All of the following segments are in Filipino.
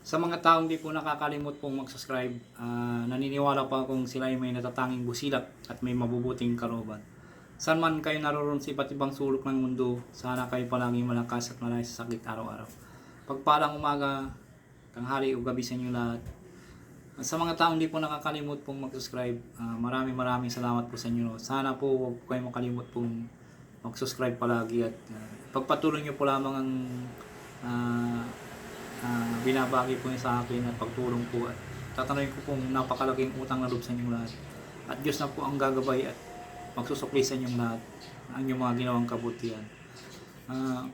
Sa mga taong di po nakakalimot pong mag-subscribe, ah, naniniwala pa akong sila ay may natatanging busilak at may mabubuting karoban. Saan man kayo naroon sa iba't ibang sulok ng mundo, sana kayo palaging malakas at malay sa sakit araw-araw. Pagpalang umaga, tanghali o gabi sa inyo lahat. At sa mga taong di po nakakalimot pong mag-subscribe, ah, maraming maraming salamat po sa inyo. Sana po huwag kayo makalimot pong mag-subscribe palagi at ah, pagpatuloy nyo po lamang ang ah, ah, binabagi po niya sa akin at pagtulong po at tatanungin ko pong napakalaking utang na loob sa inyong lahat. At Diyos na po ang gagabay at magsusukli sa inyong lahat ang inyong mga ginawang kabutihan. Ah,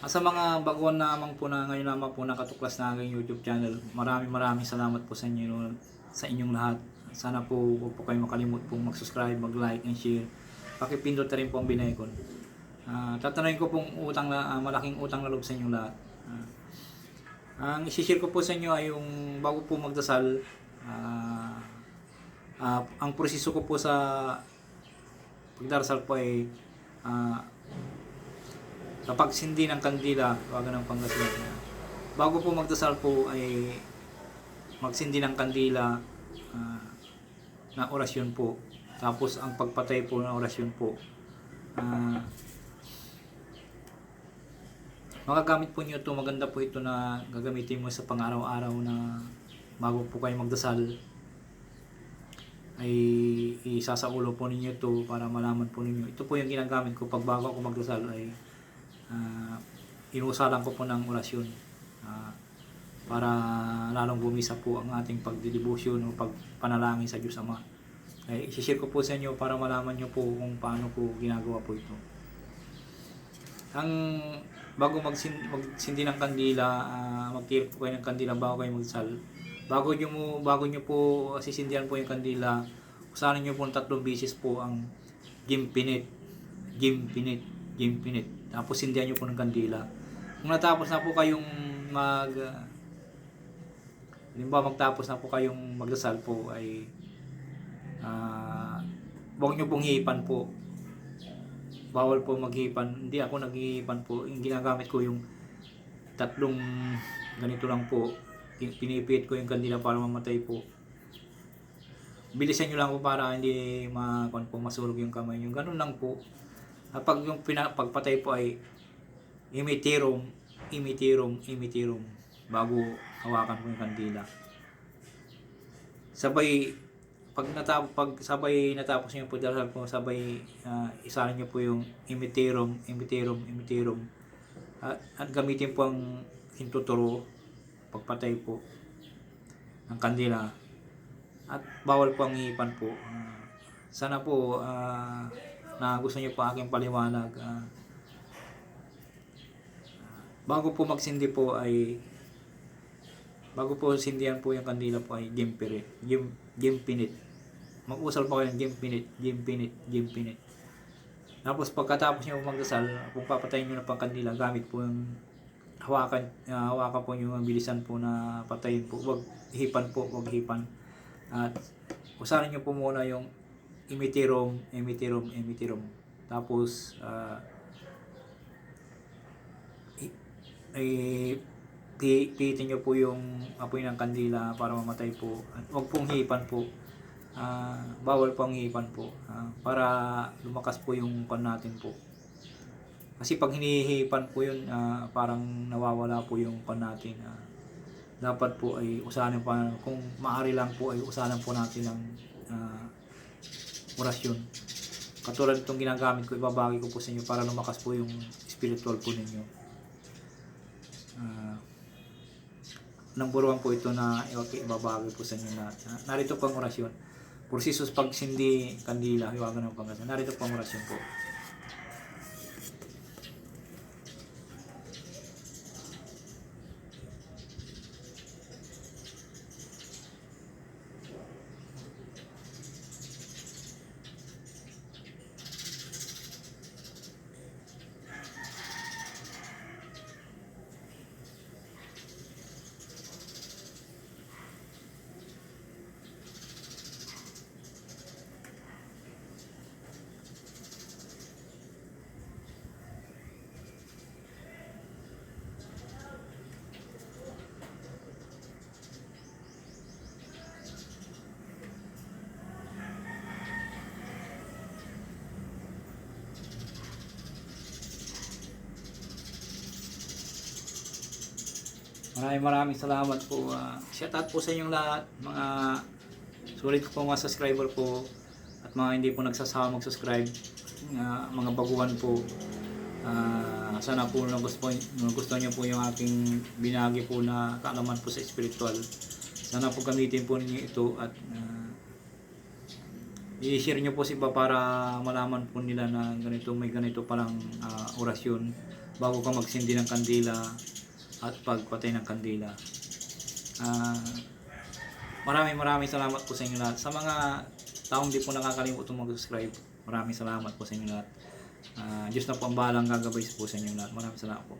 sa mga baguhan lamang po na ngayon naman po nakatuklas na aking YouTube channel, maraming maraming salamat po sa inyo sa inyong lahat. Sana po huwag po kayo makalimut pong mag-subscribe, mag-like and share. Pakipindot na rin po ang binaygon. Ah, tatanungin ko pong utang na ah, malaking utang na loob sa inyong lahat. Ah, ang isi-share ko po sa inyo ay yung bago po magdasal, ah, ah, ang proseso ko po sa pagdarasal po ay ah, kapag sindi ng kandila, waga ng Pangasinan. Bago po magdasal po ay magsindi ng kandila ah, na orasyon po. Tapos ang pagpatay po ng orasyon po. Ah, magagamit po niyo ito, maganda po ito na gagamitin mo sa pang-araw-araw na bago po kayo magdasal ay isasaulo po ninyo ito para malaman po ninyo. Ito po yung ginagamit ko pag bago ako magdasal ay uh, inuusalan ko po ng orasyon ah, para lalong bumisa po ang ating pagdidibusyon o pagpanalangin sa Diyos Ama. Ay, isishare ko po sa inyo para malaman nyo po kung paano po ginagawa po ito. Ang bago magsin, magsindi ng kandila, uh, magtirip po kayo ng kandila bago kayo magsal. Bago nyo, mo, bago nyo po sisindihan po yung kandila, usahanin nyo po ng tatlong bisis po ang gimpinit, gimpinit, gimpinit. Tapos sindihan nyo po ng kandila. Kung natapos na po kayong mag... Uh, Halimbawa magtapos na po kayong magdasal po ay uh, huwag nyo pong hihipan po bawal po maghihipan. Hindi ako naghihipan po. Yung ginagamit ko yung tatlong ganito lang po. Pinipit ko yung kandila para mamatay po. Bilisan nyo lang po para hindi ma, po masulog yung kamay nyo. Ganun lang po. At pag yung pina, pagpatay po ay imitirum, imitirum, imitirum bago hawakan po yung kandila. Sabay pag natapos pag sabay natapos niyo po darasal po sabay uh, isalin niyo po yung imitirum imitirum imitirum at, at gamitin po ang hintuturo pagpatay po ng kandila. At bawal po ang ipan po. Uh, sana po uh, na gusto niyo po aking paliwanag. Uh, bago po magsindi po ay bago po sindihan po yung kandila po ay gimpire gim gimpinit mag-usal pa kayo ng gimpinit gimpinit gimpinit tapos pagkatapos nyo magdasal kung papatayin nyo na pang kandila gamit po yung hawakan uh, hawakan po yung bilisan po na patayin po. Wag hipan po wag hipan. At usarin nyo po muna yung imitirum imitirum imitirum tapos uh, ay pihitin nyo po yung apoy ng kandila para mamatay po. Huwag pong hipan po. Ah, bawal po ang hipan po. Ah, para lumakas po yung pan natin po. Kasi pag hinihipan po yun, ah, parang nawawala po yung pan natin. Ah, dapat po ay usahanin pa, kung maaari lang po ay usahanin po natin ng ah, orasyon. Katulad itong ginagamit ko, ibabagi ko po sa inyo para lumakas po yung spiritual po ninyo. Ah, number one po ito na okay, ibabagi po sa inyo. Ah, Narito po ang orasyon. Prosesos pag sindi kandila, iwagan ng pangasan. Narito po ang orasyon po. Maraming maraming salamat po. Uh, shout out po sa inyong lahat. Mga sulit po mga subscriber po at mga hindi po nagsasawa mag-subscribe. Uh, mga baguhan po. Ah, sana po nung gusto, nung gusto niyo po yung aking binagi po na kaalaman po sa spiritual. Sana po gamitin po ninyo ito at ah, i-share nyo po sa iba para malaman po nila na ganito may ganito palang ah, orasyon bago ka magsindi ng kandila at pagpatay ng kandila. Ah, maraming maraming salamat po sa inyo lahat. Sa mga taong di po nakakalimutan mag-subscribe, maraming salamat po sa inyo lahat. Ah, Diyos na po ang bahalang gagabay po sa inyo lahat. Maraming salamat po.